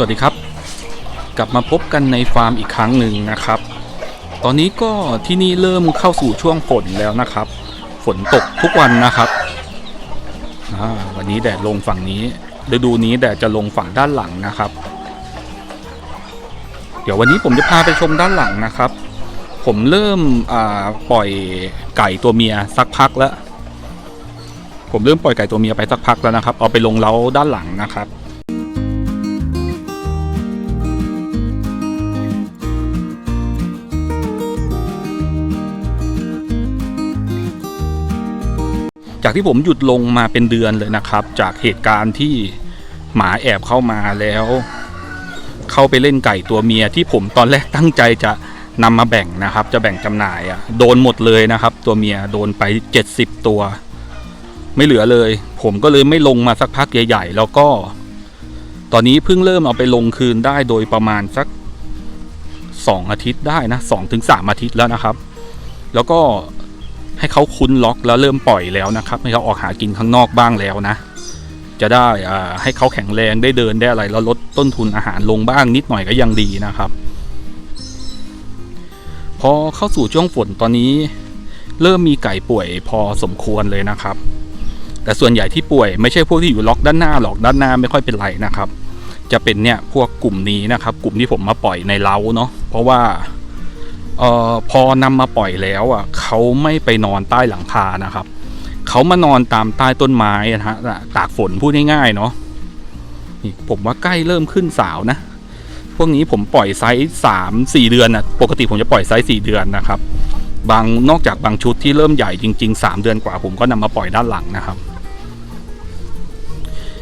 วัสดีครับ กลับมาพบกันในฟาร์มอีกครั้งหนึ่งนะครับ ตอนนี้ก็ที่นี่เริ่มเข้าสู่ช่วงฝนแล้วนะครับ ฝนตกทุกวันนะครับวันนี้แดดลงฝั่งนี้ฤดูนี้แดดจะลงฝั่งด้านหลังนะครับ เดี๋ยววันนี้ผมจะพาไปชมด้านหลังนะครับ ผมเริ่มปล่อยไก่ตัวเมียสักพักแล้ว ผมเริ่มปล่อยไก่ตัวเมียไปสักพักแล้วนะครับ เอาไปลงเล้าด้านหลังนะครับ จากที่ผมหยุดลงมาเป็นเดือนเลยนะครับ จากเหตุการณ์ที่หมาแอบเข้ามาแล้ว เข้าไปเล่นไก่ตัวเมียที่ผมตอนแรกตั้งใจจะนำมาแบ่งนะครับ จะแบ่งจำหน่ายอะ่ะโดนหมดเลยนะครับ ตัวเมียโดนไป 70 ตัว ไม่เหลือเลย ผมก็เลยไม่ลงมาสักพักใหญ่ ๆ แล้วก็ ตอนนี้เพิ่งเริ่มเอาไปลงคืนได้โดยประมาณสักสองอาทิตย์ได้นะสองถึงสามอาทิตย์แล้วนะครับ แล้วก็ ให้เขาคุ้นล็อกแล้วเริ่มปล่อยแล้วนะครับ ให้เขาออกหากินข้างนอกบ้างแล้วนะ จะได้อ่าให้เขาแข็งแรงได้เดินได้อะไรแล้วลดต้นทุนอาหารลงบ้างนิดหน่อยก็ยังดีนะครับ พอเข้าสู่ช่วงฝนตอนนี้ เริ่มมีไก่ป่วยพอสมควรเลยนะครับ แต่ส่วนใหญ่ที่ป่วยไม่ใช่พวกที่อยู่ล็อกด้านหน้าหรอกด้านหน้าไม่ค่อยเป็นไรนะครับ จะเป็นเนี่ยพวกกลุ่มนี้นะครับ กลุ่มที่ผมมาปล่อยในเล้าเนาะเพราะว่า อ่อพอนำมาปล่อยแล้วอะเขาไม่ไปนอนใต้หลังคานะครับเขามานอนตามใต้ต้นไม้นะฮะตากฝนพูดง่ายๆเนาะนี่ผมว่าใกล้เริ่มขึ้นสาวนะ พวกนี้ผมปล่อยไซส์สามสี่เดือนนะปกติผมจะปล่อยไซส์สี่เดือนนะครับ บางนอกจากบางชุดที่เริ่มใหญ่จริงๆสามเดือนกว่าผมก็นำมาปล่อยด้านหลังนะครับ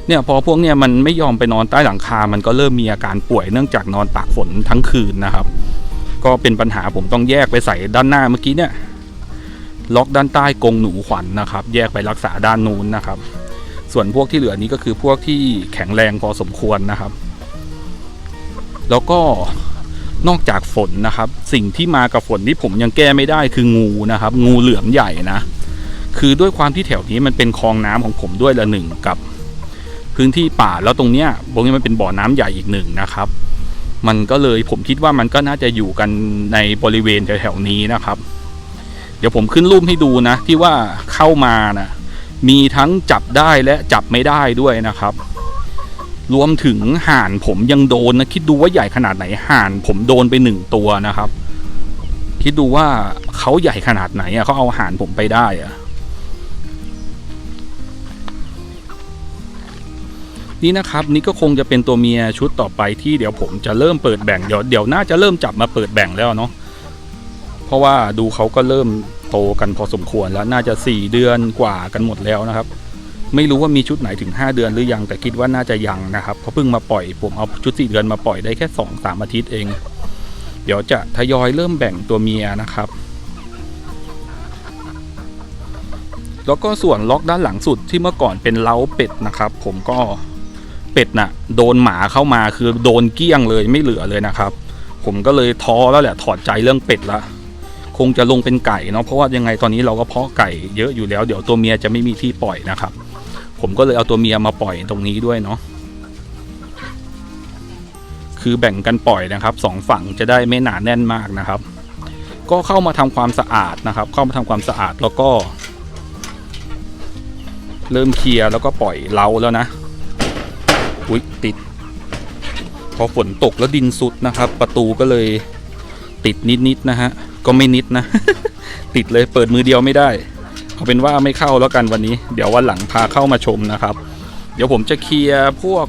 เนี่ยพอพวกเนี่ยมันไม่ยอมไปนอนใต้หลังคา มันก็เริ่มมีอาการป่วยเนื่องจากนอนตากฝนทั้งคืนนะครับ ก็เป็นปัญหาผมต้องแยกไปใส่ด้านหน้าเมื่อกี้เนี่ยล็อกด้านใต้กงหนูขวัญนนะครับ แยกไปรักษาด้านนู้นนะครับ ส่วนพวกที่เหลือนี้ก็คือพวกที่แข็งแรงพอสมควรนะครับ แล้วก็นอกจากฝนนะครับ สิ่งที่มากับฝนที่ผมยังแก้ไม่ได้คืองูนะครับ งูเหลือมใหญ่นะ คือด้วยความที่แถวนี้มันเป็นคลองน้ำของผมด้วยละหนึ่งกับ พื้นที่ป่าแล้วตรงเนี้ยตรงนี้มันเป็นบ่อน้ำใหญ่อีกหนึ่งนะครับ มันก็เลยผมคิดว่ามันก็น่าจะอยู่กันในบริเวณแถวๆนี้นะครับ เดี๋ยวผมขึ้นรูปให้ดูนะ ที่ว่าเข้ามานะมีทั้งจับได้และจับไม่ได้ด้วยนะครับ รวมถึงห่านผมยังโดนนะคิดดูว่าใหญ่ขนาดไหนห่านผมโดนไปหนึ่งตัวนะครับ คิดดูว่าเขาใหญ่ขนาดไหนอะเขาเอาห่านผมไปได้อะ นี่นะครับนี่ก็คงจะเป็นตัวเมียชุดต่อไปที่เดี๋ยวผมจะเริ่มเปิดแบ่งเดี๋ยวเดี๋ยวน่าจะเริ่มจับมาเปิดแบ่งแล้วเนาะเพราะว่าดูเขาก็เริ่มโตกันพอสมควรแล้วน่าจะสี่เดือนกว่ากันหมดแล้วนะครับ ไม่รู้ว่ามีชุดไหนถึง 5 เดือนหรือยังแต่คิดว่าน่าจะยังนะครับเพราะเพิ่งมาปล่อยผมเอาชุดสี่เดือนมาปล่อยได้แค่สองสามอาทิตย์เอง เดี๋ยวจะทยอยเริ่มแบ่งตัวเมียนะครับแล้วก็ส่วนล็อกด้านหลังสุดที่เมื่อก่อนเป็นเล้าเป็ดนะครับ ผมก็ เป็ดน่ะโดนหมาเข้ามาคือโดนเกลี้ยงเลยไม่เหลือเลยนะครับ ผมก็เลยท้อแล้วแหละถอดใจเรื่องเป็ดละคงจะลงเป็นไก่เนาะเพราะว่ายังไงตอนนี้เราก็เพาะไก่เยอะอยู่แล้ว เดี๋ยวตัวเมียจะไม่มีที่ปล่อยนะครับ ผมก็เลยเอาตัวเมียมาปล่อยตรงนี้ด้วยเนาะคือแบ่งกันปล่อยนะครับสองฝั่งจะได้ไม่หนาแน่นมากนะครับ ก็เข้ามาทำความสะอาดนะครับ เข้ามาทำความสะอาดแล้วก็ เริ่มเคลียร์แล้วก็ปล่อยเล้าแล้วนะ อุ๊ยติด พอฝนตกแล้วดินสุดนะครับ ประตูก็เลยติดนิดๆนะฮะ ก็ไม่นิดนะ ติดเลยเปิดมือเดียวไม่ได้ เอาเป็นว่าไม่เข้าแล้วกันวันนี้ เดี๋ยววันหลังพาเข้ามาชมนะครับ เดี๋ยวผมจะเคลียร์พวก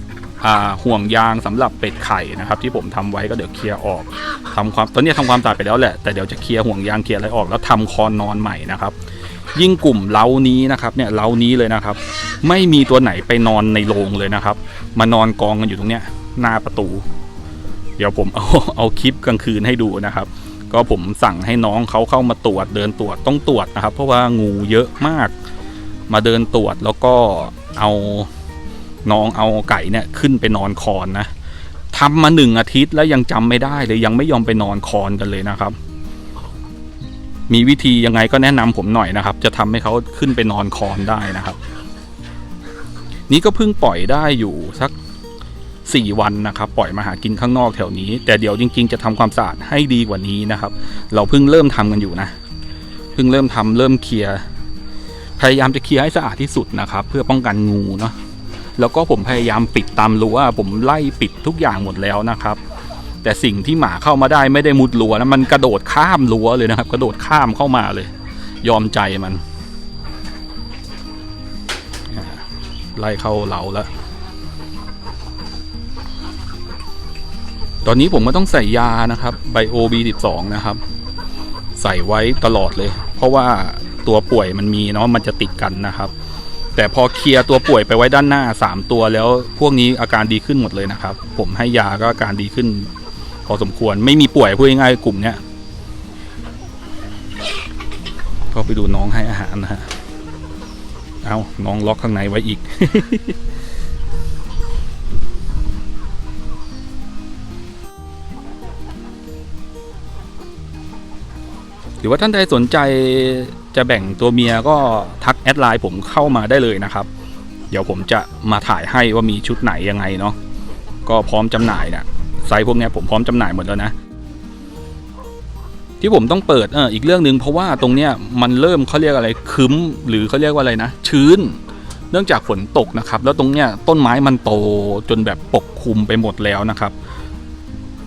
ห่วงยางสำหรับเป็ดไข่นะครับ ที่ผมทำไว้ก็เดี๋ยวเคลียร์ออกทำความตอนนี้ทำความสะอาดไปแล้วแหละแต่เดี๋ยวจะเคลียร์ห่วงยางเคลียร์อะไรออกแล้วทำคอนนอนใหม่นะครับ ยิ่งกลุ่มเล้านี้นะครับเนี่ยเล้านี้เลยนะครับ ไม่มีตัวไหนไปนอนในโรงเลยนะครับ มานอนกองกันอยู่ตรงเนี้ยหน้าประตู เดี๋ยวผมเอาเอาคลิปกลางคืนให้ดูนะครับ ก็ผมสั่งให้น้องเขาเข้ามาตรวจเดินตรวจต้องตรวจนะครับ เพราะว่างูเยอะมาก มาเดินตรวจแล้วก็เอาน้องเอาไก่เนี่ยขึ้นไปนอนคอนนะทำมาหนึ่งอาทิตย์แล้วยังจำไม่ได้เลยยังไม่ยอมไปนอนคอนกันเลยนะครับ มีวิธียังไงก็แนะนำผมหน่อยนะครับ จะทำให้เขาขึ้นไปนอนคอนได้นะครับ นี่ก็เพิ่งปล่อยได้อยู่สัก4วันนะครับ ปล่อยมาหากินข้างนอกแถวนี้ แต่เดี๋ยวจริง ๆ จะทำความสะอาดให้ดีกว่านี้นะครับ เราเพิ่งเริ่มทำกันอยู่นะเพิ่งเริ่มทำเริ่มเคลียร์พยายามจะเคลียร์ให้สะอาดที่สุดนะครับ เพื่อป้องกันงูเนาะแล้วก็ผมพยายามปิดตามรั้วผมไล่ปิดทุกอย่างหมดแล้วนะครับ แต่สิ่งที่หมาเข้ามาได้ไม่ได้มุดรั้วนะมันกระโดดข้ามรั้วเลยนะครับ กระโดดข้ามเข้ามาเลย ยอมใจมันไล่เข้าเหลาแล้วตอนนี้ผมก็ต้องใส่ยานะครับไบโอบีสิบสองนะครับ ใส่ไว้ตลอดเลย เพราะว่าตัวป่วยมันมีเนาะมันจะติดกันนะครับ แต่พอเคลียร์ตัวป่วยไปไว้ด้านหน้า 3 ตัวแล้วพวกนี้อาการดีขึ้นหมดเลยนะครับ ผมให้ยาก็อาการดีขึ้น พอสมควรไม่มีป่วยพูดง่ายๆกลุ่มเนี้ยก็ไปดูน้องให้อาหารนะฮะเอาน้องล็อกข้างในไว้อีกหรือว่าท่านใดสนใจจะแบ่งตัวเมียก็ทักแอดไลน์ผมเข้ามาได้เลยนะครับ เดี๋ยวผมจะมาถ่ายให้ว่ามีชุดไหนยังไงเนาะก็พร้อมจำหน่ายนะ ไซส์พวกนี้ผมพร้อมจำหน่ายหมดแล้วนะ ที่ผมต้องเปิดเอออีกเรื่องหนึ่งเพราะว่าตรงเนี้ยมันเริ่มเขาเรียกอะไรคึ้มหรือเขาเรียกว่าอะไรนะ ชื้น เนื่องจากฝนตกนะครับ แล้วตรงเนี้ยต้นไม้มันโตจนแบบปกคลุมไปหมดแล้วนะครับ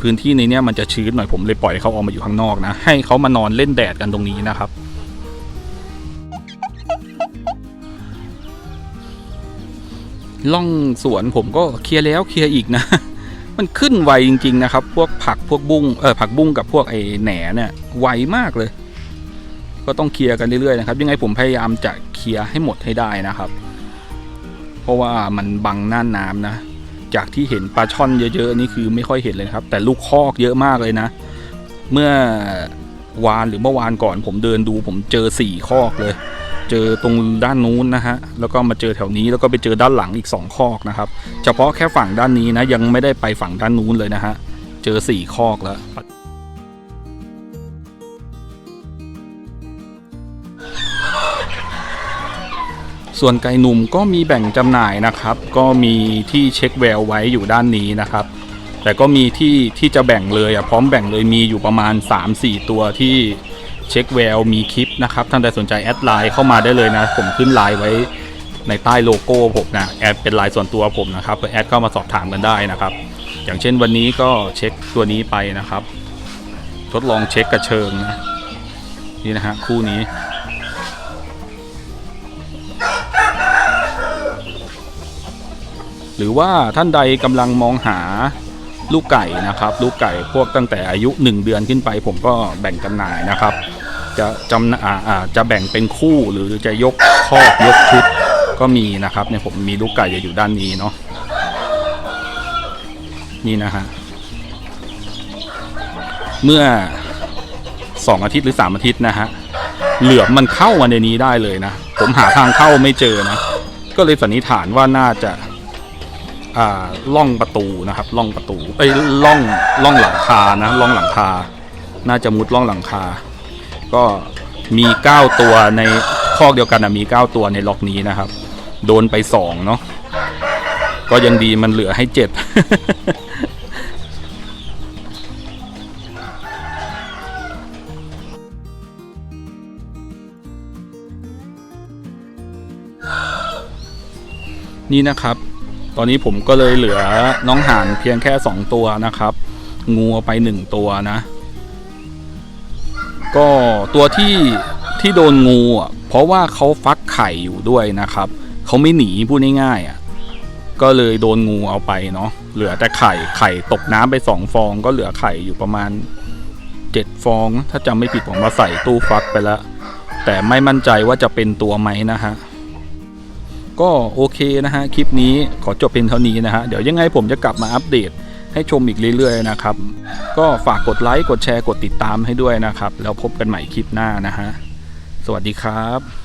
พื้นที่ในเนี้ยมันจะชื้นหน่อยผมเลยปล่อยเขาออกมาอยู่ข้างนอกนะ ให้เขามานอนเล่นแดดกันตรงนี้นะครับล่องสวนผมก็เคลียร์แล้วเคลียร์อีกนะ มันขึ้นไวจริง ๆ นะครับ พวกผักพวกบุ้งเออผักบุ้งกับพวกไอ้แหนเนี่ยไวมากเลย ก็ต้องเคลียร์กันเรื่อยๆนะครับ ยังไงผมพยายามจะเคลียร์ให้หมดให้ได้นะครับ เพราะว่ามันบังหน้าน้ำนะ จากที่เห็นปลาช่อนเยอะๆนี่คือไม่ค่อยเห็นเลยครับ แต่ลูกคอกเยอะมากเลยนะ เมื่อวานหรือเมื่อวานก่อนผมเดินดูผมเจอสี่คอกเลย เจอตรงด้านนู้นนะฮะแล้วก็มาเจอแถวนี้แล้วก็ไปเจอด้านหลังอีกสองคอกนะครับ เฉพาะแค่ฝั่งด้านนี้นะยังไม่ได้ไปฝั่งด้านนู้นเลยนะฮะเจอสี่คอกแล้วส่วนไก่หนุ่มก็มีแบ่งจำหน่ายนะครับ ก็มีที่เช็คแววไว้อยู่ด้านนี้นะครับ แต่ก็มีที่ที่จะแบ่งเลยอะพร้อมแบ่งเลยมีอยู่ประมาณ 3-4 ตัวที่ เช็คแววมีคลิปนะครับท่านใดสนใจแอดไลน์เข้ามาได้เลยนะ ผมขึ้นไลน์ไว้ในใต้โลโก้ผมนะแอดเป็นไลน์ส่วนตัวผมนะครับแอดเข้ามาสอบถามกันได้นะครับ อย่างเช่นวันนี้ก็เช็คตัวนี้ไปนะครับ ทดลองเช็คกระเชิงนะนี่นะฮะคู่นี้หรือว่าท่านใดกำลังมองหา ลูกไก่นะครับ ลูกไก่พวกตั้งแต่อายุ 1 เดือนขึ้นไป ผมก็แบ่งจำหน่ายนะครับ จะจำหน่าอ่าจะแบ่งเป็นคู่หรือจะยกคอกยกชุดก็มีนะครับเนี่ยผมมีลูกไก่จะอยู่ด้านนี้เนาะนี่นะฮะเมื่อ2อาทิตย์หรือ3อาทิตย์นะฮะเหลือมมันเข้ามาในนี้ได้เลยนะ ผมหาทางเข้าไม่เจอนะ ก็เลยสันนิษฐานว่าน่าจะ ล่องประตูนะครับล่องประตูเอ้ล่องล่องหลังคานะล่องหลังคา น่าจะมุดล่องหลังคา ก็มี 9 ตัวในคอกเดียวกันนะมี 9 ตัวในล็อกนี้นะครับ โดนไป2เนาะก็ยังดีมันเหลือให้7นี่นะครับ ตอนนี้ผมก็เลยเหลือน้องห่านเพียงแค่ 2 ตัวนะครับ งูเอาไป 1 ตัวนะ ก็ตัวที่ที่โดนงูอะเพราะว่าเขาฟักไข่อยู่ด้วยนะครับเขาไม่หนีพูดง่ายๆอะก็เลยโดนงูเอาไปเนาะเหลือแต่ไข่ไข่ตกน้ำไปสองฟอง ก็เหลือไข่อยู่ประมาณเจ็ดฟอง ถ้าจำไม่ผิดผมมาใส่ตู้ฟักไปแล้วแต่ไม่มั่นใจว่าจะเป็นตัวไหมนะฮะ ก็โอเคนะฮะคลิปนี้ขอจบเพียงเท่านี้นะฮะเดี๋ยวยังไงผมจะกลับมาอัปเดตให้ชมอีกเรื่อยๆนะครับ ก็ฝากกดไลค์กดแชร์กดติดตามให้ด้วยนะครับ แล้วพบกันใหม่คลิปหน้านะฮะสวัสดีครับ